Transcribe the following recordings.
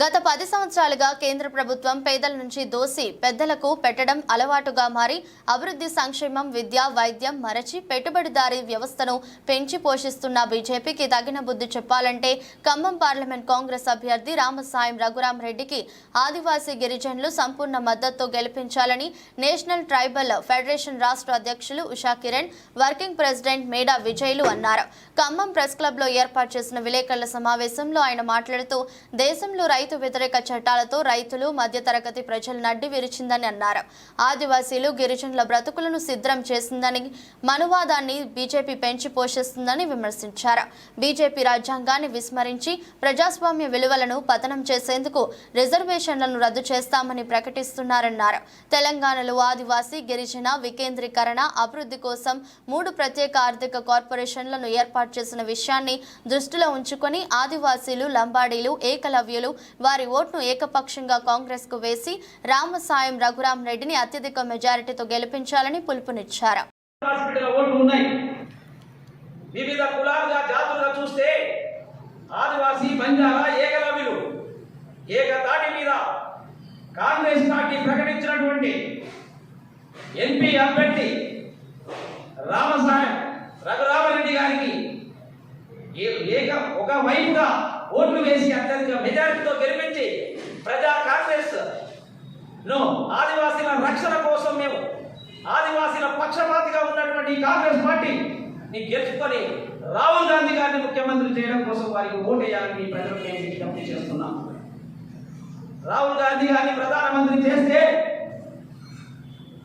గత పది సంవత్సరాలుగా కేంద్ర ప్రభుత్వం పేదల నుంచి దోసి పెద్దలకు పెట్టడం అలవాటుగా మారి అభివృద్ధి సంక్షేమం విద్య వైద్యం మరచి పెట్టుబడిదారీ వ్యవస్థను పెంచి పోషిస్తున్న బీజేపీకి తగిన బుద్ధి చెప్పాలంటే ఖమ్మం పార్లమెంట్ కాంగ్రెస్ అభ్యర్థి రామసాయం రఘురాం రెడ్డికి ఆదివాసీ గిరిజనులు సంపూర్ణ మద్దతు గెలిపించాలని నేషనల్ ట్రైబల్ ఫెడరేషన్ రాష్ట్ర అధ్యక్షులు ఉషా కిరణ్ వర్కింగ్ ప్రెసిడెంట్ మేడా విజయ్లు అన్నారు. ఖమ్మం ప్రెస్ క్లబ్లో ఏర్పాటు చేసిన విలేకరుల సమావేశంలో ఆయన మాట్లాడుతూ దేశంలో రైతు వ్యతిరేక చట్టాలతో రైతులు మధ్యతరగతి ప్రజలు నడ్డి విరిచిందని అన్నారు. ఆదివాసీలు గిరిజనుల బ్రతుకులను సిద్ధం చేసిందని మనువాదాన్ని బీజేపీ పెంచి పోషిస్తుందని విమర్శించారు. బీజేపీ రాజ్యాంగాన్ని విస్మరించి ప్రజాస్వామ్య విలువలను పతనం చేసేందుకు రిజర్వేషన్లను రద్దు చేస్తామని ప్రకటిస్తున్నారన్నారు. తెలంగాణలో ఆదివాసీ గిరిజన వికేంద్రీకరణ అభివృద్ధి కోసం మూడు ప్రత్యేక ఆర్థిక కార్పొరేషన్లను ఏర్పాటు చేసిన విషయాన్ని దృష్టిలో ఉంచుకొని ఆదివాసీలు లంబాడీలు ఏకలవ్యులు వారి ఓట్ను ఏకపక్షంగా కాంగ్రెస్కు వేసి రామసాయం రఘురాం రెడ్డిని అత్యధిక మెజారిటీతో గెలిపించాలని పిలుపునిచ్చారు. వివిధ కులాలుగా జాతులుగా చూస్తే ఆదివాసీ బంజారా ఏకలవ్యులు ఏకతాటి మీద కాంగ్రెస్ పార్టీ ప్రకటించినటువంటి ఎంపీ అభ్యర్థి రామసాయం రఘురామరెడ్డి గారికి ఏక ఒక వైపుగా ఓట్లు వేసి అత్యధిక మెజారిటీతో గెలిపించి ప్రజా కాంగ్రెస్ను ఆదివాసీల రక్షణ కోసం మేము ఆదివాసీల పక్షపాతిగా ఉన్నటువంటి కాంగ్రెస్ పార్టీ ని గెలుచుకొని రాహుల్ గాంధీ గారిని ముఖ్యమంత్రి చేయడం కోసం వారికి ఓటేయాలని మీ ప్రజలకు మేము విజ్ఞప్తి చేస్తున్నాం. రాహుల్ గాంధీ గారిని ప్రధానమంత్రి చేస్తే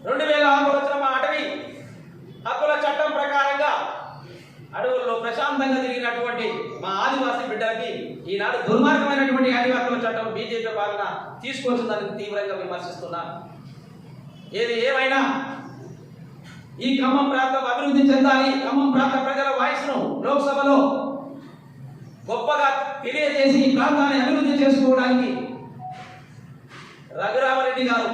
రెండు వేల అది ఈనాడు దుర్మార్గమైనటువంటి ఆదివాసుల చట్టం బీజేపీ పాలన తీసుకొచ్చిందని తీవ్రంగా విమర్శిస్తున్నా. ఏది ఏమైనా ఈ ఖమ్మం ప్రాంతం అభివృద్ధి చెందాలి ఖమ్మం ప్రాంత ప్రజల వాయిస్ను లోక్సభలో గొప్పగా తెలియజేసి ఈ ప్రాంతాన్ని అభివృద్ధి చేసుకోవడానికి రఘురామరెడ్డి గారు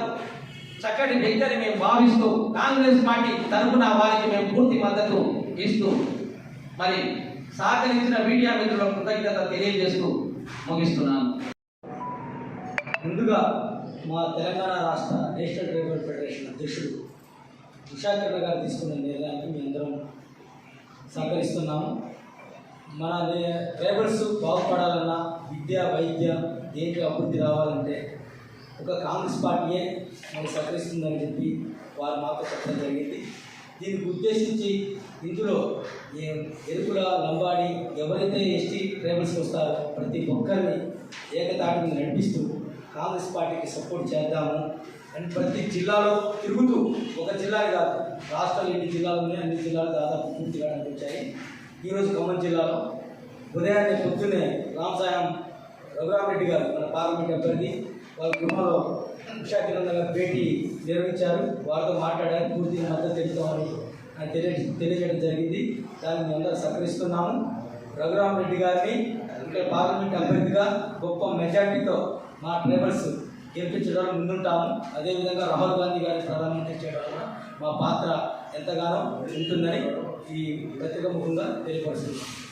చక్కటి వ్యక్తిని మేము భావిస్తూ కాంగ్రెస్ పార్టీ తరఫున వారికి మేము పూర్తి మద్దతు ఇస్తూ మరి సహకరించిన మీడియా మిత్రులకు కృతజ్ఞత తెలియజేస్తూ ముగిస్తున్నాను. ముందుగా మా తెలంగాణ రాష్ట్ర నేషనల్ ట్రైబల్ ఫెడరేషన్ అధ్యక్షుడు ఉషాకరణ గారు తీసుకున్న నిర్ణయానికి మేము అందరం సహకరిస్తున్నాము. మన నే- ట్రైబల్స్ బాగుపడాలన్నా విద్య వైద్య దేనికి అభివృద్ధి రావాలంటే ఒక కాంగ్రెస్ పార్టీయే మనకు సహకరిస్తుందని చెప్పి వారు మాతో చెప్పడం జరిగింది. దీనికి ఉద్దేశించి ఇందులో ఏ ఎరుకుల లంబాడి ఎవరైతే ఎస్టీ ట్రైబల్స్ వస్తారో ప్రతి ఒక్కరిని ఏకతాటిని నడిపిస్తూ కాంగ్రెస్ పార్టీకి సపోర్ట్ చేద్దాము అండ్ ప్రతి జిల్లాలో తిరుగుతూ ఒక జిల్లా కాదు రాష్ట్రాలు ఎన్ని జిల్లాలు ఉన్నాయి అన్ని జిల్లాలు దాదాపు పూర్తిగా అనిపించాయి ఈరోజు ఖమ్మం జిల్లాలో ఉదయాన్నే పొద్దున్నే రామసాయం రఘురామరెడ్డి గారు మన పార్లమెంట్ అభ్యర్థి వాళ్ళ గృహంలో ఉషా భేటీ నిర్వహించారు. వారితో మాట్లాడారు. పూర్తి మద్దతు తెలుపుతామని తెలియ తెలియజేయడం జరిగింది. దాన్ని మేము అందరూ సహకరిస్తున్నాము రఘురామరెడ్డి గారిని ఇక్కడ పార్లమెంట్ అభ్యర్థిగా గొప్ప మెజార్టీతో మా ట్రైబల్స్ గెలిపించడానికి ముందుంటాము. అదేవిధంగా రాహుల్ గాంధీ గారిని ప్రధానమంత్రి చేయడం వల్ల మా పాత్ర ఎంతగానో ఉంటుందని ఈ పత్రిక ముఖంగా తెలియపరుస్తున్నాం.